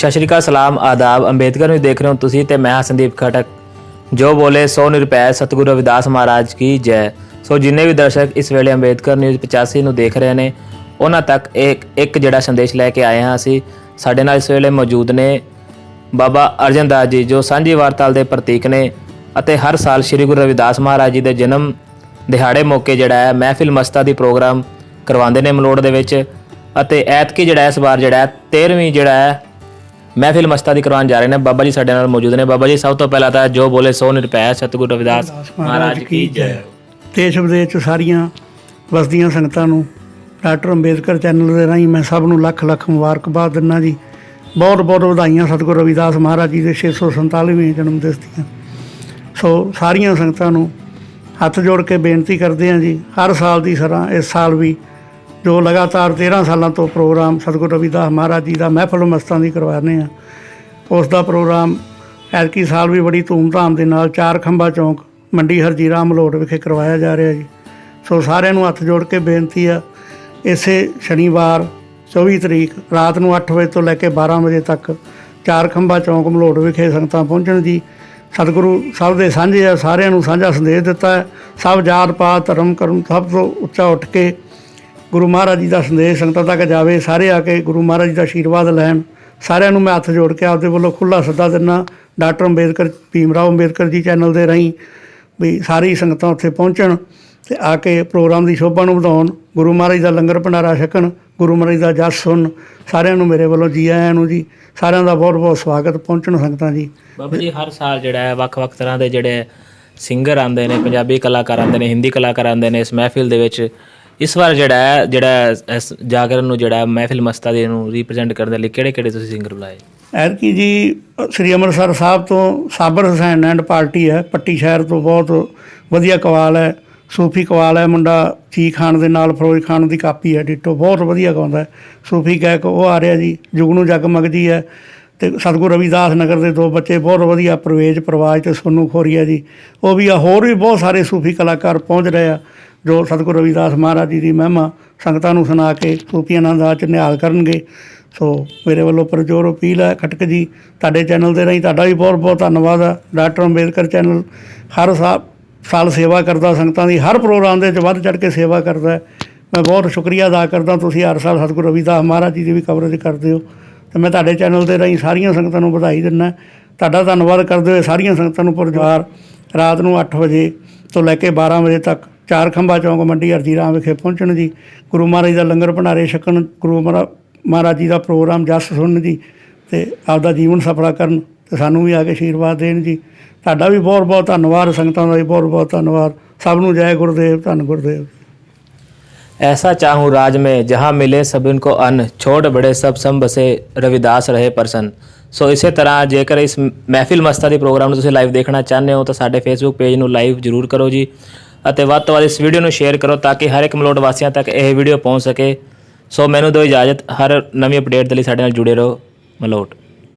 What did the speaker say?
ਸਤਿ ਸ਼੍ਰੀ ਅਕਾਲ, ਸਲਾਮ, ਆਦਾਬ। ਅੰਬੇਦਕਰ ਨੂੰ ਦੇਖ ਰਹੇ ਹੋ ਤੁਸੀਂ ਤੇ ਮੈਂ ਹਾਂ ਸੰਦੀਪ ਖਟਕ। ਜੋ ਬੋਲੇ, ਸੋ ਨਿਰਪੈ ਸਤਿਗੁਰੂ ਰਵਿਦਾਸ ਮਹਾਰਾਜ ਕੀ ਜੈ। ਸੋ ਜਿੰਨੇ ਵੀ ਦਰਸ਼ਕ ਇਸ ਵੇਲੇ ਅੰਬੇਦਕਰ ਨਿਊਜ਼ 85 ਨੂੰ ਦੇਖ ਰਹੇ ਨੇ, ਉਹਨਾਂ ਤੱਕ ਇੱਕ ਇੱਕ ਜਿਹੜਾ ਸੰਦੇਸ਼ ਲੈ ਕੇ ਆਏ ਹਾਂ ਅਸੀਂ। ਸਾਡੇ ਨਾਲ ਇਸ ਵੇਲੇ ਮੌਜੂਦ ਨੇ ਬਾਬਾ ਅਰਜਨ ਦਾਸ ਜੀ, ਜੋ ਸਾਂਝੀ ਵਾਰਤਾਲ ਦੇ ਪ੍ਰਤੀਕ ਨੇ ਅਤੇ ਹਰ ਸਾਲ ਸ੍ਰੀ ਗੁਰੂ ਰਵਿਦਾਸ ਮਹਾਰਾਜ ਜੀ ਦੇ ਜਨਮ ਦਿਹਾੜੇ ਮੌਕੇ ਜਿਹੜਾ ਹੈ, ਮਹਿਫਿਲ ਮਸਤਾ ਦੀ ਪ੍ਰੋਗਰਾਮ ਕਰਵਾਉਂਦੇ ਨੇ ਮਲੋੜ ਦੇ ਵਿੱਚ। ਅਤੇ ਐਤਕੀ ਜਿਹੜਾ ਇਸ ਵਾਰ ਜਿਹੜਾ ਹੈ 13ਵੀਂ ਜਿਹੜਾ ਹੈ ਮਹਿਫਿਲ ਮਸਤਾ ਦੀ ਕਰਵਾਉਣ ਜਾ ਰਹੇ ਨੇ। ਬਾਬਾ ਜੀ ਸਾਡੇ ਨਾਲ ਮੌਜੂਦ ਨੇ। ਬਾਬਾ ਜੀ, ਸਭ ਤੋਂ ਪਹਿਲਾਂ ਤਾਂ ਜੋ ਬੋਲੇ ਸੋ ਨਿਰਭੈ। ਸਤਿਗੁਰੂ ਰਵਿਦਾਸ ਮਹਾਰਾਜ ਕੀ ਜੈ। ਦੇਸ਼ ਵਿਦੇਸ਼ ਚ ਸਾਰੀਆਂ ਵਸਦੀਆਂ ਸੰਗਤਾਂ ਨੂੰ ਡਾਕਟਰ ਅੰਬੇਦਕਰ ਚੈਨਲ ਦੇ ਰਾਹੀਂ ਮੈਂ ਸਭ ਨੂੰ ਲੱਖ ਲੱਖ ਮੁਬਾਰਕਬਾਦ ਦਿੰਦਾ ਜੀ। ਬਹੁਤ ਬਹੁਤ ਵਧਾਈਆਂ ਸਤਿਗੁਰੂ ਰਵਿਦਾਸ ਮਹਾਰਾਜ ਜੀ ਦੇ 647ਵੇਂ ਜਨਮ ਦਿਵਸ ਦੀਆਂ। ਸੋ ਸਾਰੀਆਂ ਸੰਗਤਾਂ ਨੂੰ ਹੱਥ ਜੋੜ ਕੇ ਬੇਨਤੀ ਕਰਦੇ ਹਾਂ ਜੀ, ਹਰ ਸਾਲ ਦੀ ਤਰ੍ਹਾਂ ਇਸ ਸਾਲ ਵੀ ਜੋ ਲਗਾਤਾਰ 13 ਸਾਲਾਂ ਤੋਂ ਪ੍ਰੋਗਰਾਮ ਸਤਿਗੁਰੂ ਰਵਿਦਾਸ ਮਹਾਰਾਜ ਜੀ ਦਾ ਮਹਿਫਲ ਮਸਤਾਂ ਦੀ ਕਰਵਾਉਂਦੇ ਆ ਉਸ ਦਾ ਪ੍ਰੋਗਰਾਮ ਐਤਕੀ ਸਾਲ ਵੀ ਬੜੀ ਧੂਮਧਾਮ ਦੇ ਨਾਲ ਚਾਰ ਖੰਭਾ ਚੌਂਕ ਮੰਡੀ ਹਰਜੀਰਾ ਮਲੋਟ ਵਿਖੇ ਕਰਵਾਇਆ ਜਾ ਰਿਹਾ ਜੀ। ਸੋ ਸਾਰਿਆਂ ਨੂੰ ਹੱਥ ਜੋੜ ਕੇ ਬੇਨਤੀ ਆ, ਇਸੇ ਸ਼ਨੀਵਾਰ 24 ਤਰੀਕ ਰਾਤ ਨੂੰ 8 ਵਜੇ ਤੋਂ ਲੈ ਕੇ 12 ਵਜੇ ਤੱਕ ਚਾਰ ਖੰਭਾ ਚੌਂਕ ਮਲੋਟ ਵਿਖੇ ਸੰਗਤਾਂ ਪਹੁੰਚਣ ਜੀ। ਸਤਿਗੁਰੂ ਸਭ ਦੇ ਸਾਂਝੇ ਆ, ਸਾਰਿਆਂ ਨੂੰ ਸਾਂਝਾ ਸੰਦੇਸ਼ ਦਿੱਤਾ ਹੈ। ਸਭ ਜਾਤ ਪਾਤ ਧਰਮ ਕਰਮ ਸਭ ਤੋਂ ਉੱਚਾ ਉੱਠ ਕੇ ਗੁਰੂ ਮਹਾਰਾਜ ਜੀ ਦਾ ਸੰਦੇਸ਼ ਸੰਗਤਾਂ ਤੱਕ ਜਾਵੇ, ਸਾਰੇ ਆ ਕੇ ਗੁਰੂ ਮਹਾਰਾਜ ਜੀ ਦਾ ਆਸ਼ੀਰਵਾਦ ਲੈਣ। ਸਾਰਿਆਂ ਨੂੰ ਮੈਂ ਹੱਥ ਜੋੜ ਕੇ ਆਪਦੇ ਵੱਲੋਂ ਖੁੱਲਾ ਸੱਦਾ ਦਿੰਦਾ ਡਾਕਟਰ ਅੰਬੇਦਕਰ ਭੀਮਰਾਓ ਅੰਬੇਦਕਰ ਜੀ ਚੈਨਲ ਦੇ ਰਾਹੀਂ ਵੀ ਸਾਰੀ ਸੰਗਤਾਂ ਉੱਥੇ ਪਹੁੰਚਣ ਤੇ ਆ ਕੇ ਪ੍ਰੋਗਰਾਮ ਦੀ ਸ਼ੋਭਾ ਨੂੰ ਵਧਾਉਣ, ਗੁਰੂ ਮਹਾਰਾਜ ਦਾ ਲੰਗਰ ਭੰਡਾਰਾ ਛਕਣ, ਗੁਰੂ ਮਹਾਰਾਜ ਦਾ ਜਸ ਸੁਣ ਸਾਰਿਆਂ ਨੂੰ ਮੇਰੇ ਵੱਲੋਂ ਜੀ ਆਇਆਂ ਨੂੰ ਜੀ, ਸਾਰਿਆਂ ਦਾ ਬਹੁਤ ਬਹੁਤ ਸਵਾਗਤ ਪਹੁੰਚਣ ਸੰਗਤਾਂ ਜੀ। ਬਾਬਾ ਜੀ, ਹਰ ਸਾਲ ਜਿਹੜਾ ਹੈ, ਵੱਖ-ਵੱਖ ਤਰ੍ਹਾਂ ਦੇ ਜਿਹੜੇ ਸਿੰਗਰ ਆਉਂਦੇ ਨੇ, ਪੰਜਾਬੀ ਕਲਾਕਾਰ ਆਉਂਦੇ ਨੇ, ਹਿੰਦੀ ਕਲਾਕਾਰ ਆਉਂਦੇ ਨੇ, ਇਸ ਮਹਿਫਿਲ ਦੇ ਵਿੱਚ ਇਸ ਵਾਰ ਜਿਹੜਾ ਹੈ, ਜਿਹੜਾ ਇਸ ਜਾਗਰਣ ਨੂੰ ਜਿਹੜਾ ਹੈ, ਮਹਿਫਿਲ ਮਸਤਾ ਦੇ ਨੂੰ ਰਿਪਰੈਜ਼ੈਂਟ ਕਰਨ ਦੇ ਲਈ ਕਿਹੜੇ-ਕਿਹੜੇ ਤੁਸੀਂ ਸਿੰਗਰ ਬੁਲਾਏ? ਐਰਕੀ ਜੀ, ਸ੍ਰੀ ਅੰਮ੍ਰਿਤਸਰ ਸਾਹਿਬ ਤੋਂ ਸਾਬਰ ਹੁਸੈਨ ਐਂਡ ਪਾਰਟੀ ਹੈ, ਪੱਟੀ ਸ਼ਹਿਰ ਤੋਂ ਬਹੁਤ ਵਧੀਆ ਕਵਾਲ ਹੈ, ਸੂਫੀ ਕਵਾਲ ਹੈ, ਮੁੰਡਾ ਚੀ ਖਾਨ ਦੇ ਨਾਲ ਫਰੋਜ਼ ਖਾਨ ਦੀ ਕਾਪੀ ਹੈ, ਡਿੱਟੋ ਬਹੁਤ ਵਧੀਆ ਗਾਉਂਦਾ ਸੂਫੀ ਗਾਇਕ ਉਹ ਆ ਰਿਹਾ ਜੀ ਜੁਗਨੂ ਜਗਮਗ ਜੀ ਹੈ, ਤੇ ਸਤਿਗੁਰੂ ਰਵਿਦਾਸ ਨਗਰ ਦੇ ਦੋ ਬੱਚੇ ਬਹੁਤ ਵਧੀਆ ਪ੍ਰਵੇਜ ਪ੍ਰਵਾਜ ਤੇ ਸੋਨੂ ਖੋਰੀਆ ਜੀ, ਉਹ ਵੀ ਆ, ਹੋਰ ਵੀ ਬਹੁਤ ਸਾਰੇ ਸੂਫੀ ਕਲਾਕਾਰ ਪਹੁੰਚ ਰਹੇ ਆ ਜੋ ਸਤਿਗੁਰੂ ਰਵਿਦਾਸ ਮਹਾਰਾਜ ਜੀ ਦੀ ਮਹਿਮਾ ਸੰਗਤਾਂ ਨੂੰ ਸੁਣਾ ਕੇ ਸੂਫੀ ਆਨੰਦ ਚ ਨਿਹਾਲ ਕਰਨਗੇ। ਸੋ ਮੇਰੇ ਵੱਲੋਂ ਪਰਜੋਰ ਅਪੀਲ ਹੈ, ਖਟਕ ਜੀ, ਤੁਹਾਡੇ ਚੈਨਲ ਦੇ ਰਾਹੀਂ ਤੁਹਾਡਾ ਵੀ ਬਹੁਤ ਬਹੁਤ ਧੰਨਵਾਦ ਆ। ਡਾਕਟਰ ਅੰਬੇਦਕਰ ਚੈਨਲ ਹਰ ਸਾ- ਸਾਲ ਸੇਵਾ ਕਰਦਾ, ਸੰਗਤਾਂ ਦੀ ਹਰ ਪ੍ਰੋਗਰਾਮ ਦੇ ਵਿੱਚ ਵੱਧ ਚੜ ਕੇ ਸੇਵਾ ਕਰਦਾ ਮੈਂ ਬਹੁਤ ਸ਼ੁਕਰੀਆ ਅਦਾ ਕਰਦਾ, ਤੁਸੀਂ ਹਰ ਸਾਲ ਸਤਿਗੁਰੂ ਰਵਿਦਾਸ ਮਹਾਰਾਜ ਜੀ ਦੀ ਵੀ ਕਵਰੇਜ ਕਰਦੇ ਹੋ। ਤੇ ਮੈਂ ਤੁਹਾਡੇ ਚੈਨਲ ਦੇ ਰਾਹੀਂ ਸਾਰੀਆਂ ਸੰਗਤਾਂ ਨੂੰ ਵਧਾਈ ਦਿੰਦਾ ਤੁਹਾਡਾ ਧੰਨਵਾਦ ਕਰਦੇ ਹੋਏ ਸਾਰੀਆਂ ਸੰਗਤਾਂ ਨੂੰ ਪਰਿਵਾਰ ਰਾਤ ਨੂੰ 8 ਵਜੇ ਤੋਂ ਲੈ ਕੇ 12 ਵਜੇ ਤੱਕ ਚਾਰ ਖੰਭਾ ਚੌਂਕ ਮੰਡੀ ਹਰਜੀ ਰਾਮ ਵਿਖੇ ਪਹੁੰਚਣ ਜੀ ਗੁਰੂ ਮਹਾਰਾਜ ਦਾ ਲੰਗਰ ਭੰਡਾਰੇ ਛਕਣ ਗੁਰੂ ਮਹਾਰਾ- ਮਹਾਰਾਜ ਜੀ ਦਾ ਪ੍ਰੋਗਰਾਮ ਜਸ ਸੁਣਨ ਜੀ ਤੇ ਆਪਦਾ ਜੀਵਨ ਸਫਲਾ ਕਰਨ ਤੇ ਸਾਨੂੰ ਵੀ ਆ ਕੇ ਆਸ਼ੀਰਵਾਦ ਦੇਣ ਜੀ ਤੁਹਾਡਾ ਵੀ ਬਹੁਤ ਬਹੁਤ ਧੰਨਵਾਦ ਸੰਗਤਾਂ ਦਾ ਵੀ ਬਹੁਤ ਬਹੁਤ ਧੰਨਵਾਦ ਸਭ ਨੂੰ ਜੈ ਗੁਰਦੇਵ ਧੰਨ ਗੁਰਦੇਵ ऐसा चाहूँ राज में जहाँ मिले सब इनको अन्न छोट बड़े सब सम बसे रविदास ਰਹੇ ਪਰਸਨ ਸੋ ਇਸੇ ਤਰ੍ਹਾਂ ਜੇਕਰ ਇਸ ਮਹਿਫਿਲ ਮਸਤਾ ਦੀ ਪ੍ਰੋਗਰਾਮ ਨੂੰ ਤੁਸੀਂ ਲਾਈਵ ਦੇਖਣਾ ਚਾਹੁੰਦੇ ਹੋ ਤਾਂ ਸਾਡੇ ਫੇਸਬੁੱਕ ਪੇਜ ਨੂੰ ਲਾਈਵ ਜਰੂਰ ਕਰੋ ਜੀ ਅਤੇ ਵੱਧ ਤੋਂ ਵੱਧ ਇਸ ਵੀਡੀਓ ਨੂੰ ਸ਼ੇਅਰ ਕਰੋ ਤਾਂ ਕਿ ਹਰ ਇੱਕ ਮਲੋਟ ਵਾਸੀਆਂ ਤੱਕ ਇਹ ਵੀਡੀਓ ਪਹੁੰਚ ਸਕੇ। ਸੋ ਮੈਨੂੰ ਦਿਓ ਇਜਾਜ਼ਤ, ਹਰ ਨਵੀਂ ਅਪਡੇਟ ਦੇ ਲਈ ਸਾਡੇ ਨਾਲ ਜੁੜੇ ਰਹੋ ਮਲੋਟ।